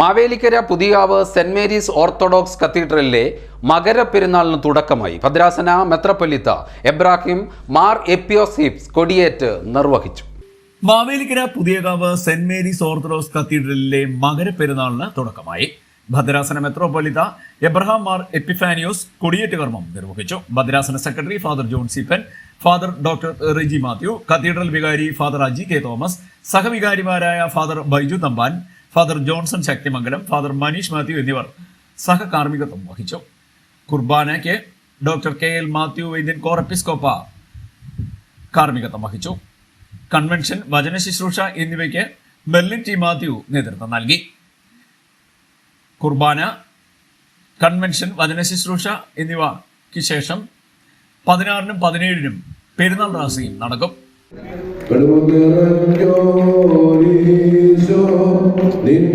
മാവേലിക്കര പുതിയാവ് saint Mary's orthodox കത്തീഡ്രലിലെ മകരപ്പെരുന്നാളിന് തുടക്കമായി. ഭദ്രാസന മെത്രപ്പൊലിത്ത എബ്രാഹിം മാർ എപ്പിയോസിപ്സ് കൊടിയേറ്റ് നിർവഹിച്ചു. Mavelikkara Puthiyakavu saint Mary's orthodox കത്തീഡ്രലിലെ മകരപ്പെരുന്നാളിന് തുടക്കമായി. ഭദ്രാസന മെത്രോപൊലിത എബ്രഹാം മാർ എപ്പിഫാനിയോസ് കൊടിയേറ്റ് കർമ്മം നിർവഹിച്ചു. ഭദ്രാസന secretary father John Seeppan father doctor Riji Mathew cathedral വികാരി father Aji K Thomas സഹവികാരിമാരായ father Baiju Thampan father Johnson Sakthimangalam father Maneesh Mathew എന്നിവർ സഹകാർമ്മികത്വം വഹിച്ചു. കുർബാനയ്ക്ക് doctor K L Mathew Vaidyan Corepiscopa കാർമ്മികത്വം വഹിച്ചു. കൺവെൻഷൻ വചന ശുശ്രൂഷ എന്നിവയ്ക്ക് മെല്ലിൻ ടി മാത്യു നേതൃത്വം നൽകി. കുർബാന കൺവെൻഷൻ വചന ശുശ്രൂഷ എന്നിവയ്ക്ക് ശേഷം പതിനാറിനും പതിനേഴിനും പെരുന്നാൾ റാസിയും നടക്കും.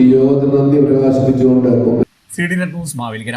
ഈ യോഗത്തിന് നന്ദി പ്രകാശിപ്പിച്ചുകൊണ്ട് C D net news Mavelikkara.